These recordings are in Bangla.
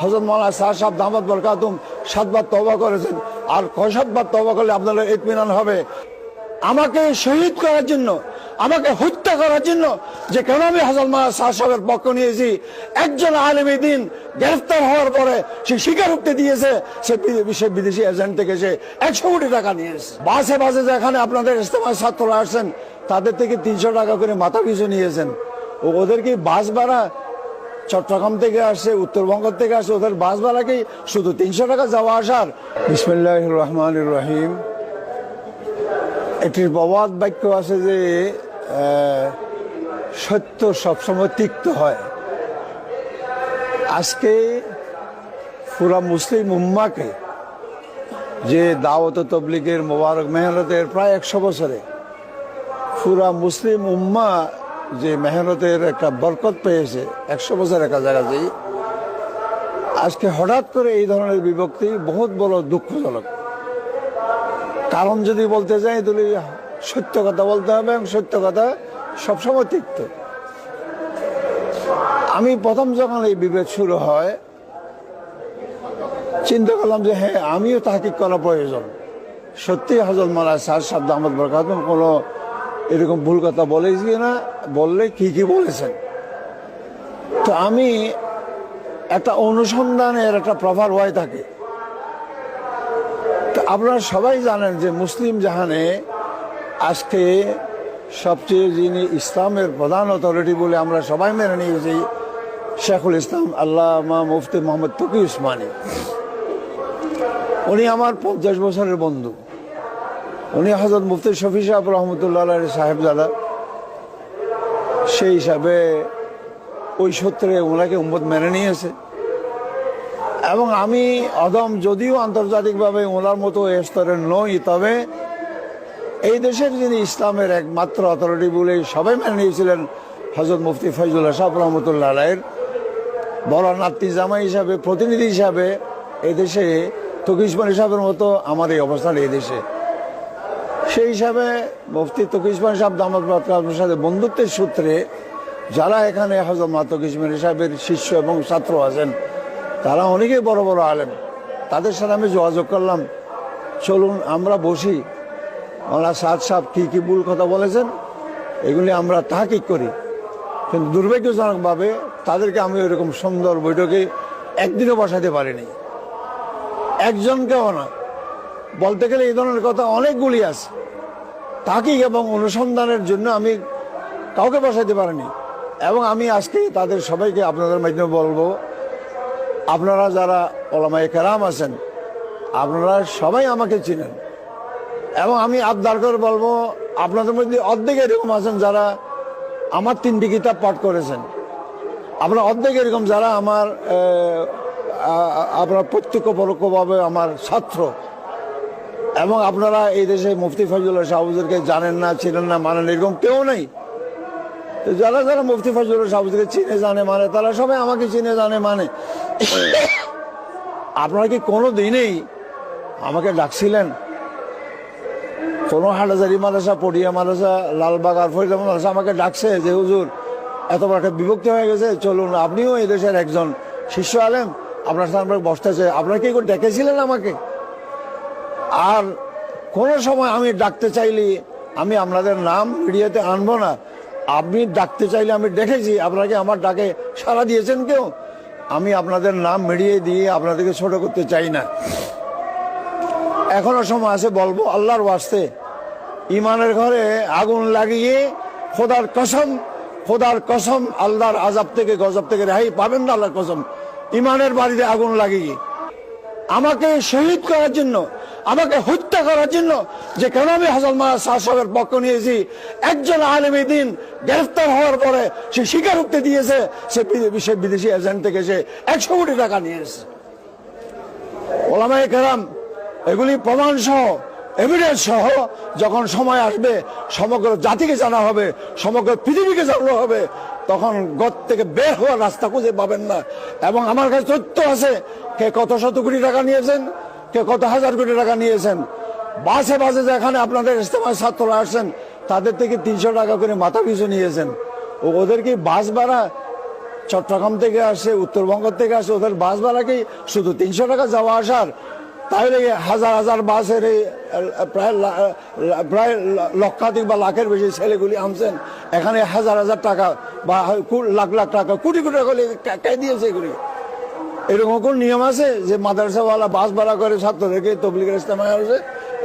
হজরত মৌলানা শাহ সাহেব দামাদ বরকাতুম সাতবার তবা করেছেন। আর কয় সাতবার তবা করলে আপনাদের ইতমিনান হবে। আমাকে শহীদ করার জন্য, আমাকে হত্যা করার জন্য যে কেন আমি হাজার মৌলানা শাহ সাহেবের পক্ষ নিয়েছি, একজন আলেমী দিন গ্রেফতার হওয়ার পরে সে স্বীকারোক্তি দিয়েছে, সে বি- সে বিদেশি এজেন্ট থেকে সে একশো কোটি টাকা নিয়েছে। বাসে বাসে যেখানে আপনাদের ইস্তেমায় ছাত্ররা আসছেন, তাদের থেকে তিনশো টাকা করে মাথা পিছু নিয়েছেন। ওদের কি বাস ভাড়া চট্টগ্রাম থেকে আসে উত্তরবঙ্গ থেকে আসে ওদের বাস শুধু তিনশো টাকা যাওয়া আসার? বিসমুল্লাহ রহমান রহিম। একটি প্রবাদ বাক্য আছে যে সত্য সবসময় তিক্ত হয়। আজকে পুরা মুসলিম উম্মাকে যে দাওয়াত তবলিগের মোবারক মেহনতের প্রায় একশো বছরে পুরা মুসলিম উম্মা যে মেহনতের একটা বরকত পেয়েছে, একশো বছর বছরের কাছাকাছি, আজকে হঠাৎ করে এই ধরনের বিভক্তি বহুত বড় দুঃখজনক। কারণ যদি বলতে যাই তাহলে সত্য কথা বলতে হবে এবং সত্য কথা সবসময় তিক্ত। আমি প্রথম যখন এই বিভেদ শুরু হয়, চিন্তা করলাম যে হ্যাঁ আমিও তাহকিক করা প্রয়োজন। সত্যি হজরত মালা সার সাদ্দ আহমদ বরকাত কোনো এরকম ভুল কথা বলেছি না, বললে কি কি বলেছেন। তো আমি একটা অনুসন্ধানের একটা প্রভাব হয়ে থাকে। আপনারা সবাই জানেন যে মুসলিম জাহানে আজকে সবচেয়ে যিনি ইসলামের প্রধান অথরিটি বলে আমরা সবাই মেনে নিয়েছি, শেখুল ইসলাম আল্লাহ মুফতি মোহাম্মদ তকি উসমানী। উনি আমার পঞ্চাশ বছরের বন্ধু। উনি হজরত মুফতি শফি সাহেব রহমতুল্লাহ সাহেবজাদা। সেই হিসাবে ওই সূত্রে ওনাকে উম্মত মেনে নিয়েছে। এবং আমি অদম যদিও আন্তর্জাতিকভাবে ওনার মতো এ স্তরের নই, তবে এই দেশের যিনি ইসলামের একমাত্র অথরিটি বলে সবাই মেনে নিয়েছিলেন হজরত মুফতি ফৈজুল্লাহ সাহেব রহমতুল্লাহ রায়ের বড় নাতি জামাই হিসাবে, প্রতিনিধি হিসাবে এই দেশে তকিসমান হিসাবের মতো আমার এই অবস্থান এই দেশে। সেই হিসাবে মুফতি তকিসমান সাহেব দামদ আপনার সাথে বন্ধুত্বের সূত্রে যারা এখানে হজরত মা তকিসমান সাহেবের শিষ্য এবং ছাত্র আছেন, তারা অনেকেই বড় বড় আলেম। তাদের সাথে আমি যোগাযোগ করলাম। চলুন আমরা বসি। ওনারা সাদ সাহেব কী কী ভুল কথা বলেছেন? এগুলি আমরা তাহাকিক করি। কিন্তু দুর্ভাগ্যজনকভাবে তাদেরকে আমি ওইরকম সুন্দর বৈঠকে একদিনও বসাতে পারিনি। একজনকেও না। বলতে গেলে এই ধরনের কথা অনেকগুলি আছে। তাকিক এবং অনুসন্ধানের জন্য আমি কাউকে বসাতে পারিনি। এবং আমি আজকে তাদের সবাইকে আপনাদের মাধ্যমে বলব, আপনারা যারা ওলামাই কেরাম আছেন, আপনারা সবাই আমাকে চিনেন। এবং আমি আবদার করে বলব, আপনাদের মধ্যে অর্ধেক এরকম আছেন যারা আমার তিনটি কিতাব পাঠ করেছেন। আপনার অর্ধেক এরকম যারা আমার আপনার প্রত্যক্ষ পরোক্ষভাবে আমার ছাত্র। এবং আপনারা এই দেশে মুফতি ফজলুল্লাহ সাহুজুরকে জানেন না, চিনেন না, মানেন এরকম কেউ নেই। তো যারা যারা মুফতি ফজলুল্লাহ সাহুজুরকে চিনে, জানে মানে তারা সবাই আমাকে চিনে, জানে মানে। আপনারা কি কোনো দিনেই আমাকে ডাকছিলেন? কোনো হাটাজারি মাদ্রাসা, পটিয়া মাদ্রাসা, লালবাগ আর ফরিদা মাদ্রাসা আমাকে ডাকছে যে, হুজুর, এত বড় একটা বিভক্তি হয়ে গেছে, চলুন, আপনিও এই দেশের একজন শিষ্য আলেম, আপনার সাথে আমরা বসতেছে আপনারা কি ডেকেছিলেন আমাকে? আর কোনো সময় আমি ডাকতে চাইলে আমি আপনাদের নাম মিডিয়াতে আনব না। আপনি ডাকতে চাইলে আমি দেখেছি আপনাকে আমার ডাকে সাড়া দিয়েছেন কেউ? আমি আপনাদের নাম মিডিয়ে দিয়ে আপনাদেরকে ছোট করতে চাই না। এখনও সময় আছে বলব, আল্লাহর ওয়াস্তে ইমানের ঘরে আগুন লাগিয়ে খোদার কসম খোদার কসম আল্লাহর আজাব থেকে গজব থেকে রেহাই পাবেন না আল্লাহর কসম। ইমানের বাড়িতে আগুন লাগিয়ে। আমাকে শহীদ করার জন্য আমাকে হত্যা করার জন্য যে কেন আমি হাসান মারা সাহেবের পক্ষ নিয়েছি? একজন আলেমী দিন গ্রেফতার হওয়ার পরে সে স্বীকারোক্তি দিয়েছে, সে সে বিদেশি এজেন্ট থেকে সে একশো কোটি টাকা নিয়েছে ওলামাই কেরাম, এগুলি প্রমাণ সহ এভিডেন্স সহ যখন সময় আসবে, সমগ্র জাতিকে জানা হবে, সমগ্র পৃথিবীকে জানানো হবে, তখন গত থেকে বের হওয়ার রাস্তা খুঁজে পাবেন না। এবং আমার কাছে তথ্য আছে, কে কত শত কোটি টাকা নিয়েছেন কে কত হাজার কোটি টাকা নিয়েছেন? বাসে বাসে যেখানে আপনাদের ইস্তেমায় ছাত্ররা আসছেন, তাদের থেকে তিনশো টাকা করে মাথা পিছু নিয়েছেন। ওদের কি বাস ভাড়া চট্টগ্রাম থেকে আসে, উত্তরবঙ্গ থেকে আসে, ওদের বাস ভাড়া কি শুধু তিনশো টাকা যাওয়া আসার? তাহলে হাজার হাজার বাসের এই প্রায় প্রায় লক্ষাধিক বা লাখের বেশি ছেলেগুলি আনছেন। এখানে হাজার হাজার টাকা বা লাখ লাখ টাকা, কোটি কোটি টাকা দিয়েছে এগুলি? এরকম কোন নিয়ম আছে যে মাদ্রাসাওয়ালা বাস ভাড়া করে ছাত্রদেরকে তবলিগের ইস্তেমায় হচ্ছে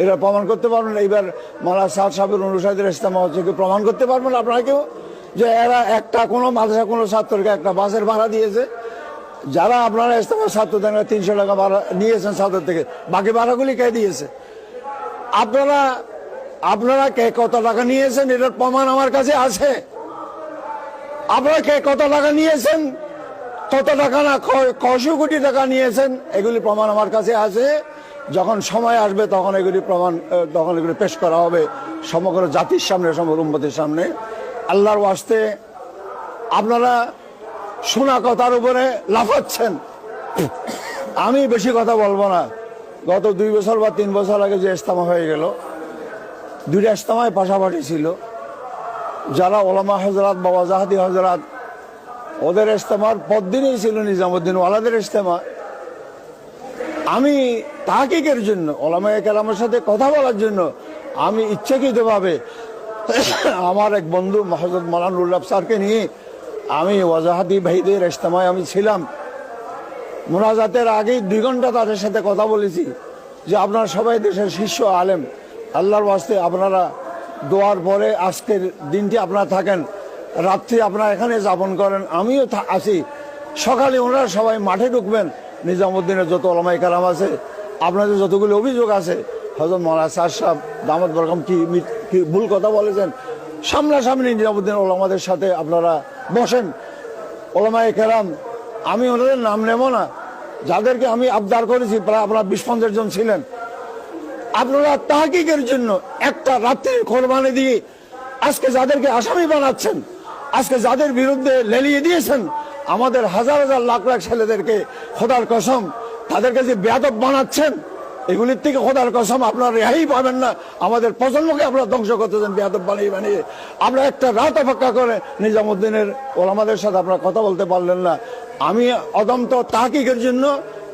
এরা প্রমাণ করতে পারবেন না। এইবার মালা সাদ সাহেবের অনুসারীদের ইস্তেমা হচ্ছে। কেউ প্রমাণ করতে পারবেন আপনারা কেউ? যে এরা একটা কোনো মাদ্রাসা কোনো ছাত্রকে একটা বাসের ভাড়া দিয়েছে। যারা আপনারা ইস্তেমার ছাত্রদের তিনশো টাকা ভাড়া নিয়েছেন ছাত্র থেকে। বাকি ভাড়াগুলি কে দিয়েছে? আপনারা আপনারা কে কত টাকা নিয়েছেন? এটার প্রমাণ আমার কাছে আছে। আপনারা কে কত টাকা নিয়েছেন? কত টাকা না কশো কোটি টাকা নিয়েছেন, এগুলি প্রমাণ আমার কাছে আছে। যখন সময় আসবে, তখন এগুলি প্রমাণ তখন এগুলি পেশ করা হবে সমগ্র জাতির সামনে, সমগ্র উম্মতের সামনে। আল্লাহর ওয়াস্তে আপনারা শোনা কথার উপরে লাফাচ্ছেন। আমি বেশি কথা বলব না। গত দুই বছর বা তিন বছর আগে যে ইস্তামা হয়ে গেল, দুইটা ইস্তামায় পাশাপাশি ছিল। যারা ওলামা হজরত বাবা জাহাদি হজরত ওদের ইস্তেমার পরদিনই ছিল নিজামুদ্দিন, ওয়ালাদের ইস্তেমা আমি তাহাকিকের জন্য, ওলামায় কেরামের সাথে কথা বলার জন্য আমি ইচ্ছাকৃতভাবে আমার এক বন্ধু হজরত মলানুল্লাহ স্যারকে নিয়ে আমি ওয়াজাহাদি ভাইদের ইস্তেমায় আমি ছিলাম। মোনাজাতের আগেই দুই ঘণ্টা তাদের সাথে কথা বলেছি যে আপনারা সবাই দেশের শীর্ষ আলেম, আল্লাহর ওয়াস্তে আপনারা দোয়ার পরে আজকের দিনটি আপনারা থাকেন। রাত্রি আপনারা এখানে যাপন করেন, আমিও আছি সকালে ওনারা সবাই মাঠে ঢুকবেন। নিজামুদ্দিনের যত ওলামাই কালাম আছে, আপনাদের যতগুলো অভিযোগ আছে হজরত মহারাজ সার সাহেব দামদ বরকম কি কি ভুল কথা বলেছেন, সামনাসামনি নিজামুদ্দিন ওলামাদের সাথে আপনারা বসেন। ওলামাই কেরাম, আমি ওনাদের নাম নেব না। যাদেরকে আমি আবদার করেছি, প্রায় আপনার বিশ পঞ্চাশ জন ছিলেন। আপনারা তাহাকিকের জন্য একটা রাত্রির কোরবানি দিয়ে আজকে যাদেরকে আসামি বানাচ্ছেন আজকে যাদের বিরুদ্ধে লেলিয়ে দিয়েছেন, আমাদের হাজার হাজার লাখ লাখ ছেলেদেরকে খোদার কসম, তাদেরকে যে বেয়াদব বানাচ্ছেন, এগুলির থেকে খোদার কসম আপনারা রেহাই পাবেন না। আমাদের প্রজন্মকে আপনারা ধ্বংস করতেছেন বেয়াদব বানিয়ে বানিয়ে। আমরা একটা রাত অপেক্ষা করে নিজামুদ্দিনের ওলামাদের সাথে আপনারা কথা বলতে পারলেন না। আমি অদন্ত তাহাকিকের জন্য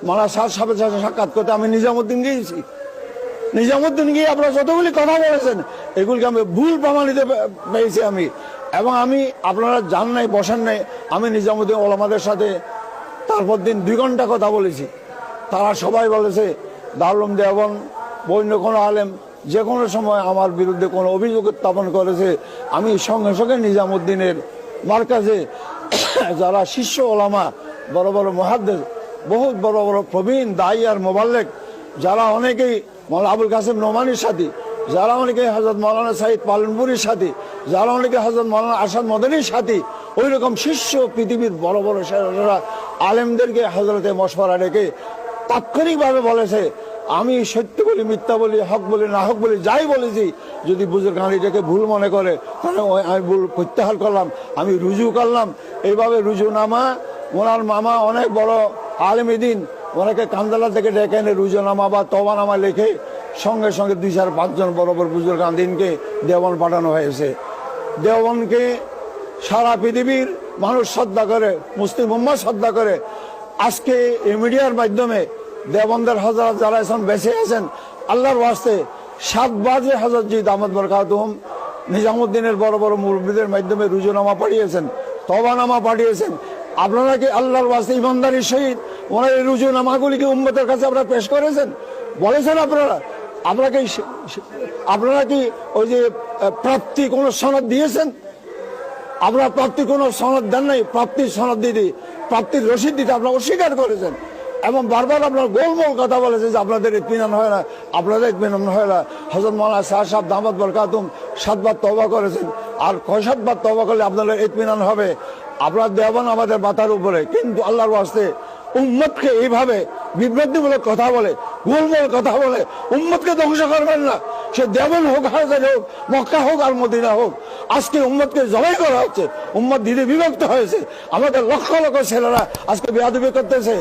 মালা সাত সাহেবের সাথে সাক্ষাৎ করতে আমি নিজামুদ্দিন গিয়েছি। নিজামুদ্দিন গিয়ে আপনারা যতগুলি কথা বলেছেন, এগুলিকে আমি ভুল প্রমাণিত পেয়েছি আমি। এবং আমি, আপনারা জান নাই, বসেন নাই, আমি নিজামুদ্দিন ওলামাদের সাথে তারপর দিন দুই ঘণ্টা কথা বলেছি। তারা সবাই বলেছে দারুম দেবন বন্য কোনো আলেম যে কোনো সময় আমার বিরুদ্ধে কোনো অভিযোগ উত্থাপন করেছে। আমি সঙ্গে সঙ্গে নিজামুদ্দিনের মার্কাজে যারা শিষ্য ওলামা, বড় বড় মহাদ্দেশ, বহুত বড় বড় প্রবীণ, দায়ী আর মোবাল্লেক, যারা অনেকেই মৌলানা আবুল কাসেম নোমানির সাথে যারা অনেকে হজরত মৌলানা সাহিদ পালনপুরের সাথে যারা অনেকে হজরত মৌলানা আসাদ মদনীর সাথে ওই রকম শিষ্য পৃথিবীর বড় বড় সেরা আলেমদেরকে হজরতে মশওয়ারা রেখে তাৎক্ষণিকভাবে বলেছে, আমি সত্য বলি, মিথ্যা বলি, হক বলি, না হক বলি, যাই বলেছি, যদি বুঝের গাড়িটাকে ভুল মনে করে, তাহলে আমি ভুল প্রত্যাহার করলাম, আমি রুজু করলাম। এইভাবে রুজু নামা, ওনার মামা অনেক বড় আলেমী দিন ওনাকে কান্দালা থেকে ডেকে এনে রুজনামা বা তবানামা লিখে সঙ্গে সঙ্গে দুই চার পাঁচজন বড় বড় বুজুর্গ দিনকে দেওয়ান পাঠানো হয়েছে। দেওয়ানকে সারা পৃথিবীর মানুষ শ্রদ্ধা করে, মুসলিম উম্মা শ্রদ্ধা করে আজকে এই মিডিয়ার মাধ্যমে দেবন্দের হজরত যারা এখন বেঁচে আছেন, আল্লাহর ওয়াস্তে সাত বাজে হজরত জি দামদ বরকাতুম নিজামুদ্দিনের বড় বড় মুরব্বীদের মাধ্যমে রুজুনামা পাঠিয়েছেন তবানামা পাঠিয়েছেন। আপনারা কি আল্লাহর ওয়াস্তে ইমানদারির সহিত ওনার এই রুজুনামাগুলিকে উম্মতের কাছে আপনারা পেশ করেছেন? বলেছেন আপনারা? আপনারা কি আপনারা কি ওই যে প্রাপ্তি কোনো সনদ দিয়েছেন? আপনারা প্রাপ্তি কোনো সনদ দেন নাই? প্রাপ্তির সনদ দিতে প্রাপ্তির রসিদ দিতে আপনারা অস্বীকার করেছেন। এবং বারবার আপনার গোলমোল কথা বলেছে যে আপনাদের ইতমিনান হয় না, আপনাদের ইতমিনান হয় না। হজরত মৌলানা শাহ দামাদ বরকাতুম সাতবার তবা করেছেন। আর কয় সাতবার তবা করলে আপনাদের ইতমিনান হবে? আপনার দেবেন আমাদের মাথার উপরে। কিন্তু আল্লাহর ওয়াস্তে উম্মতকে এইভাবে বিভ্রান্তিমূলক কথা বলে, গোলমোল কথা বলে, উম্মতকে ধ্বংস করবেন না। সে দেবন হোক, হাজার হোক, মক্কা হোক আর মদিনা হোক, আজকে উম্মতকে জবাই করা হচ্ছে। উম্মত দিদি বিভক্ত হয়েছে। আমাদের লক্ষ লক্ষ ছেলেরা আজকে বেয়াদবি করতেছে।